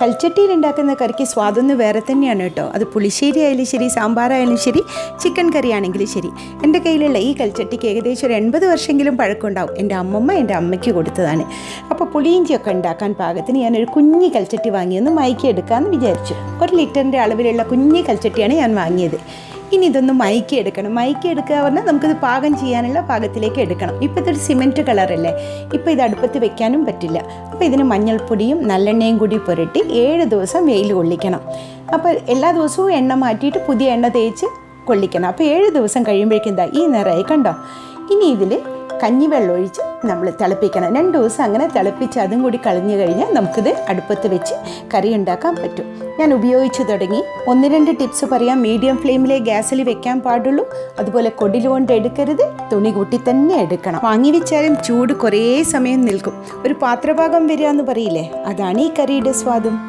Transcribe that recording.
കൽച്ചട്ടിയിൽ ഉണ്ടാക്കുന്ന കറിക്ക് സ്വാദൊന്ന് വേറെ തന്നെയാണ് കേട്ടോ. അത് പുളിശ്ശേരി ആയാലും ശരി സാമ്പാറായാലും ശരി ചിക്കൻ കറി ആണെങ്കിലും ശരി. എന്റെ കയ്യിലുള്ള ഈ കൽച്ചട്ടിക്ക് ഏകദേശം ഒരു എൺപത് വർഷമെങ്കിലും പഴക്കമുണ്ടാവും. എന്റെ അമ്മമ്മ എന്റെ അമ്മയ്ക്ക് കൊടുത്തതാണ്. അപ്പോൾ പുളിയിഞ്ചിയൊക്കെ ഉണ്ടാക്കാൻ പാകത്തിന് ഞാനൊരു കുഞ്ഞി കൽച്ചട്ടി വാങ്ങിയൊന്ന് മയക്കി എടുക്കാമെന്ന് വിചാരിച്ചു. ഒരു ലിറ്ററിന്റെ അളവിലുള്ള കുഞ്ഞി കൽച്ചട്ടിയാണ് ഞാൻ വാങ്ങിയത്. ഇനി ഇതൊന്ന് മയക്കി എടുക്കണം. മയക്കി എടുക്കുക പറഞ്ഞാൽ നമുക്കിത് പാകം ചെയ്യാനുള്ള പാകത്തിലേക്ക് എടുക്കണം. ഇപ്പോൾ ഇതൊരു സിമെന്റ് കളറല്ലേ ഇപ്പോൾ ഇത് അടുപ്പത്ത് വെക്കാനും പറ്റില്ല. അപ്പോൾ ഇതിന് മഞ്ഞൾപ്പൊടിയും നല്ലെണ്ണയും കൂടി പുരട്ടി ഏഴ് ദിവസം വെയിൽ കൊള്ളിക്കണം. അപ്പോൾ എല്ലാ ദിവസവും എണ്ണ മാറ്റിയിട്ട് പുതിയ എണ്ണ തേച്ച് കൊള്ളിക്കണം. അപ്പോൾ ഏഴ് ദിവസം കഴിയുമ്പോഴേക്കും എന്താ ഈ നിറയെ കണ്ടോ? ഇനി ഇതിൽ കഞ്ഞിവെള്ളം ഒഴിച്ച് നമ്മൾ തിളപ്പിക്കണം. രണ്ട് ദിവസം അങ്ങനെ തിളപ്പിച്ച് അതും കൂടി കളഞ്ഞു കഴിഞ്ഞാൽ നമുക്കിത് അടുപ്പത്ത് വെച്ച് കറി ഉണ്ടാക്കാൻ പറ്റും. ഞാൻ ഉപയോഗിച്ച് തുടങ്ങി. ഒന്ന് രണ്ട് ടിപ്സ് പറയാം. മീഡിയം ഫ്ലെയിമിലെ ഗ്യാസിൽ വെക്കാൻ പാടുള്ളൂ. അതുപോലെ കൊടിൽ കൊണ്ട് എടുക്കരുത്. തുണി കൂട്ടി തന്നെ എടുക്കണം. വാങ്ങി വെച്ചാലും ചൂട് കുറേ സമയം നിൽക്കും. ഒരു പാത്രഭാഗം വരിക എന്ന് പറയില്ലേ? അതാണ് ഈ കറിയുടെ സ്വാദും.